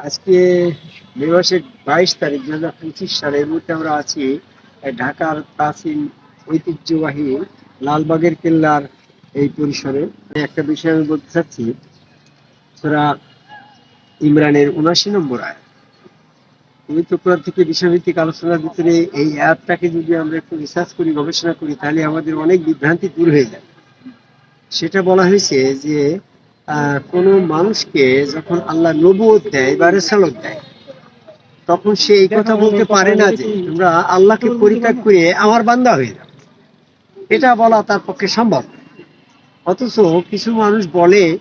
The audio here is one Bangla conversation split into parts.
আজকে মে মাসের বাইশ তারিখ, দু হাজার পঁচিশ সালে এই মুহূর্তে আমরা আছি ঢাকার প্রাচীন ঐতিহ্যবাহী লালবাগের কেল্লার এই পরিসরে। একটা বিষয় আমি বলতে চাচ্ছি, তোরা ইমরানের উনাশি নম্বর আয় পবিত্র কোরআন থেকে বিষয়ভিত্তিক আলোচনার ভিতরে এই অ্যাপটাকে যদি আমরা একটু রিসার্চ করি, গবেষণা করি, তাহলে আমাদের অনেক বিভ্রান্তি দূর হয়ে যায়। সেটা বলা হয়েছে যে কোনো মানুষকে যখন আল্লাহ নবুয়ত দেয় বা রেসালত দেয় তখন সে এই কথা বলতে পারে না যে তোমরা আল্লাহকে পরিত্যাগ করে আমার বান্দা হয়ে যাও এটা বলা তার পক্ষে সম্ভব। অথচ কিছু মানুষ বলে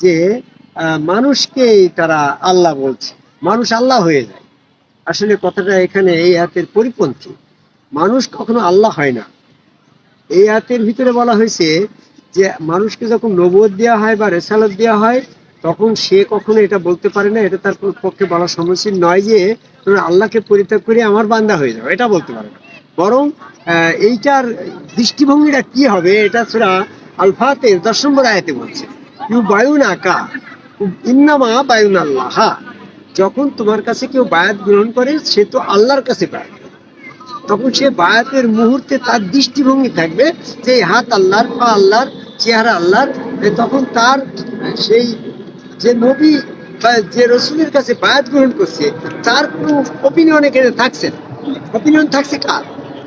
যে আহ, মানুষকেই তারা আল্লাহ বলছে মানুষ আল্লাহ হয়ে যায়। আসলে কথাটা এখানে এই হাতের পরিপন্থী। মানুষ কখনো আল্লাহ হয় না। এই হাতের ভিতরে বলা হয়েছে যে মানুষকে যখন নবুয়ত দেওয়া হয় বা রেসালত দেওয়া হয়, তখন সে কখনো এটা বলতে পারে না, এটা তার পক্ষে বলা সম্ভবশীল নয় যে তুমি আল্লাহকে পরিত্যাগ করে আমার বান্দা হয়ে যাও, এটা বলতে পারে না। বরং এইটার দৃষ্টিভঙ্গিটা কি হবে, এটা ছাড়া আলফাতে দশ নম্বর বলছে। ইউ বায়ুন আকা ইন্নামা বায়ুন আল্লাহ যখন তোমার কাছে কেউ বায়াত গ্রহণ করে, সে তো আল্লাহর কাছে করে। তখন সে বায়াতের মুহূর্তে তার দৃষ্টিভঙ্গি থাকবে যে হাত আল্লাহর, পা আল্লাহর চেহারা আল্লাহর তখন তার সেই যে নবী যে রসুলের কাছে বায়াত গ্রহণ করছে, তার কোনো অপিনিয়ন এখানে থাকছে অপিনিয়ন থাকছে কার?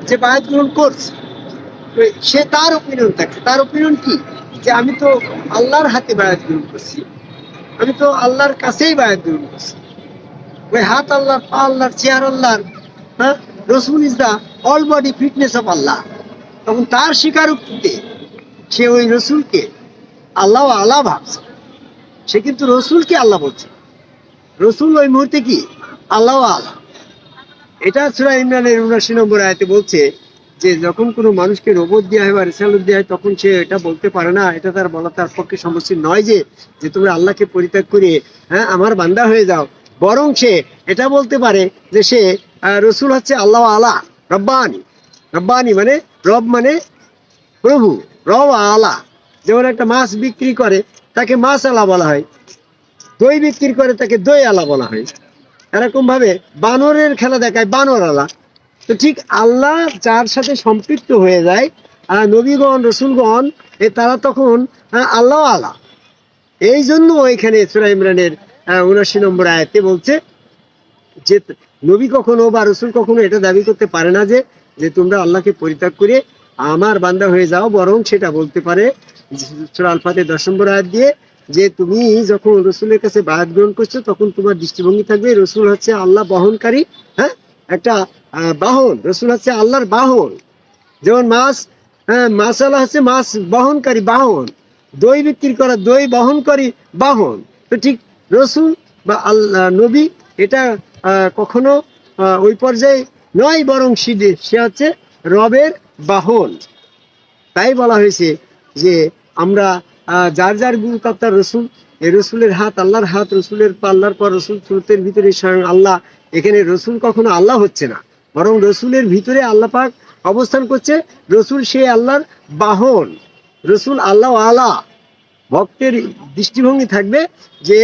যে বায়াত গ্রহণ করছে। সে তার অপিনিয়ন থাকছে। তার অপিনিয়ন কি? যে আমি তো আল্লাহর হাতে বায়াত গ্রহণ করছি। আমি তো আল্লাহর কাছেই বায়াত গ্রহণ করছি। ওই হাত আল্লাহর, পা আল্লাহর চেয়ার আল্লাহর হ্যাঁ? রসুল is the all body fitness of আল্লাহ তখন তার স্বীকারোক্তিতে সে ওই রসুলকে আল্লাহ আল্লাহ ভাবছে। সে কিন্তু রসুলকে আল্লাহ বলছে। রসুল ওই মুহূর্তে কি? আল্লাহ আল্লাহ এটা সুরা ইমরানের উনাশি নম্বর আয়তে বলছে যে, যখন কোনো মানুষকে রোবট দেওয়া হয় বা রেসালত দেওয়া হয়, তখন সে এটা বলতে পারে না। এটা তার বলা, তার পক্ষে সমস্যা নয় যে যে তোমরা আল্লাহকে পরিত্যাগ করে হ্যাঁ আমার বান্দা হয়ে যাও। বরং সে এটা বলতে পারে যে, সে রসুল হচ্ছে আল্লাহ আলা, রব্বানি। রব্বানি মানে রব মানে প্রভু। রব আলা, যেমন একটা মাছ বিক্রি করে, তাকে মাছ আলা বলা হয়। দই বিক্রি করে, তাকে দই আলা বলা হয়। এরকম ভাবে বানরের খেলা দেখায়, বানর আলা। তো ঠিক আল্লাহ যার সাথে সম্পৃক্ত হয়ে যায়, আর নবীগণ, রসুলগণ, এ তারা তখন আল্লাহ আলা। এই জন্য এখানে সুরা ইমরানের উনাশি নম্বর আয়াতে বলছে যে, নবী কখনো বা রসুল কখনো এটা দাবি করতে পারে না যে যে তোমরা আল্লাহকে পরিত্যাগ করে আমার বান্দা হয়ে যাও, বরং সেটা বলতে পারে সূরা আল ফাতে দশ নম্বর আয়াত দিয়ে যে তুমি যখন রসুলের কাছে বায়াত গ্রহণ করছ, তখন তোমার দৃষ্টিভঙ্গি থাকবে, রসুল হচ্ছে আল্লাহ বহনকারী হ্যাঁ? একটা বাহন, রসুল হচ্ছে আল্লাহর বাহন। যেমন মাছ হ্যাঁ মাছ আলা হচ্ছে মাছ বহনকারী বাহন। দই বিক্রি করা, দই বহনকারী বাহন। তো ঠিক রসুল বা আল্লাহ, নবী এটা কখনো ওই পর্যায়ে নয়, বরং সে হচ্ছে রবের বাহন তাই বলা হয়েছে যে আমরা যার যার গুরু তার রসুল এই রসুলের হাত আল্লাহর হাত, রসুলের পা আল্লাহর পর রসুল স্রোতের ভিতরে স্বয়ং আল্লাহ। এখানে রসুল কখনো আল্লাহ হচ্ছে না, বরং রসুলের ভিতরে আল্লাহ পাক অবস্থান করছে, রসুল সে আল্লাহর বাহন। রসুল আল্লাহ আলা। ভক্তের দৃষ্টিভঙ্গি থাকবে যে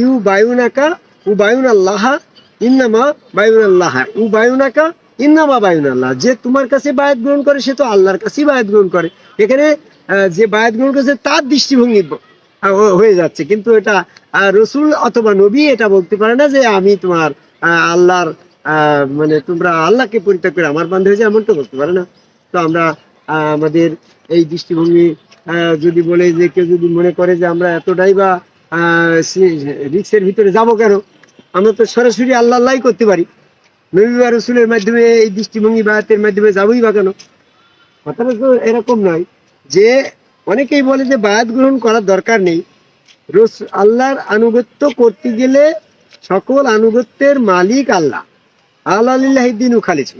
ইউ বায়ুনাকা উ বায়ুন আল্লাহা ইন্নামা বায়ুন আল্লাহা উ বায়ুনাকা ইন্নামা বায়ুন আল্লাহ। যে তোমার কাছে বায়াত গ্রহণ করে, সে তো আল্লাহর কাছেই বায়াত গ্রহণ করে। এখানে যে বায়াত গ্রহণ করেছে, তার দৃষ্টিভঙ্গি হয়ে যাচ্ছে। কিন্তু এটা রসুল অথবা নবী এটা বলতে পারে না যে আমি তোমার আল্লাহর মানে তোমরা আল্লাহকে পরিত্যাগ করে আমার বান্ধব হয়েছে, এমনটা বলতে পারে না। তো আমরা আমাদের এই দৃষ্টিভঙ্গি যদি বলে যে কেউ যদি মনে করে যে আমরা এতটাই বা রিক্সের ভিতরে যাব কেন, আমরা তো সরাসরি আল্লাহ আল্লাহ করতে পারি। নবী বা রসুলের মাধ্যমে, এই দৃষ্টিভঙ্গি বা হাতের মাধ্যমে যাবোই বা কেন? কথাটা তো এরকম নয় যে অনেকেই বলে যে বায়াত গ্রহণ করার দরকার নেই। রস, আল্লাহর আনুগত্য করতে গেলে সকল আনুগত্যের মালিক আল্লাহ। আল্লাহ দিন খালিছ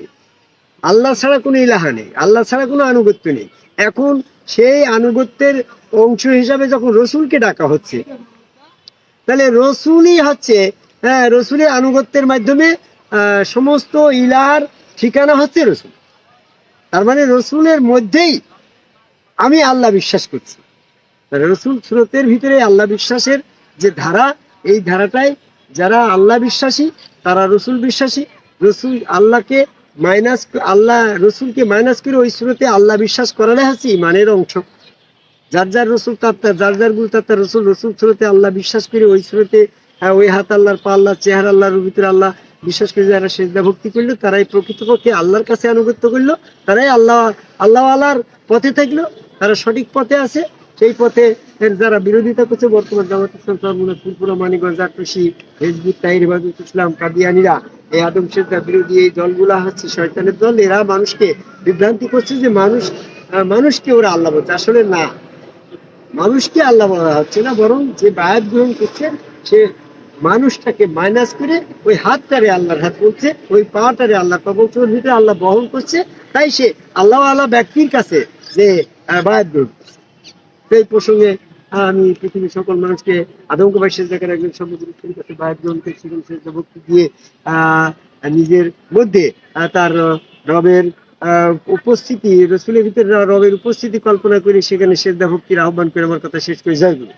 আল্লাহ ছাড়া কোনো ইলাহা নেই, আল্লাহ ছাড়া কোনো আনুগত্য নেই। এখন সেই আনুগত্যের অংশ হিসাবে যখন রসুলকে ডাকা হচ্ছে, তাহলে রসুলই হচ্ছে হ্যাঁ রসুলের আনুগত্যের মাধ্যমে সমস্ত ইলাহার ঠিকানা হচ্ছে রসুল। তার মানে রসুলের মধ্যেই আমি আল্লাহ বিশ্বাস করছি। রসুল স্রোতের ভিতরে আল্লাহ বিশ্বাসের যে ধারা এই ধারাটাই যারা আল্লাহ বিশ্বাসী তারা রসুল বিশ্বাসী। রসুল আল্লাহকে মাইনাস আল্লাহ রসুলকে মাইনাস করে ওই স্রোতে আল্লাহ বিশ্বাস করালে হচ্ছে ইমানের অংশ। যার যার রসুল তার যার যার গুরু তার তার রসুল রসুল স্রোতে আল্লাহ বিশ্বাস করে ওই সুরতে হ্যাঁ, ওই হাত আল্লাহর পা আল্লাহ চেহারা আল্লাহর ভিতরে আল্লাহ বিশ্বাস করে যারা সেজদা ভক্তি করল, তারাই প্রকৃতপক্ষে আল্লাহর কাছে আনুগত্য করল, তারাই আল্লাহ আল্লাহ আল্লাহর পথে থাকল, তারা সঠিক পথে আছে। সেই পথে যারা বিরোধিতা করছে, বর্তমান জামাত ইসলাম সরমুনা ফুলপুরা মানিগঞ্জ আটরশি হেজবুত, তাহির ইসলাম, কাদিয়ানিরা এই আদম সেজদা বিরোধী এই দলগুলা হচ্ছে শয়তানের দল। এরা মানুষকে বিভ্রান্তি করছে যে মানুষ মানুষকে ওরা আল্লাহ বলছে। আসলে না, মানুষকে আল্লাহ বলা হচ্ছে না, বরং যে বায়াত গ্রহণ করছে, সে মানুষটাকে মাইনাস করে ওই হাতটারে আল্লাহর হাত বলছে, ওই পাটারে আল্লাহ পা বলছে, ওর ভিতরে আল্লাহ বহন করছে। তাই সে আল্লাহ আল্লাহ ব্যক্তির কাছে যে সেই প্রসঙ্গে আমি পৃথিবীর সকল মানুষকে শেষ দেখার একজন সর্বগুরুত্বের কাছে বায়াত গ্রহণ এবং শেষ ভক্তি দিয়ে নিজের মধ্যে তার রবের উপস্থিতি, রসুলের ভিতরে রবের উপস্থিতি কল্পনা করে সেখানে শ্রদ্ধা ভক্তির আহ্বান করে আমার কথা শেষ করে গুরু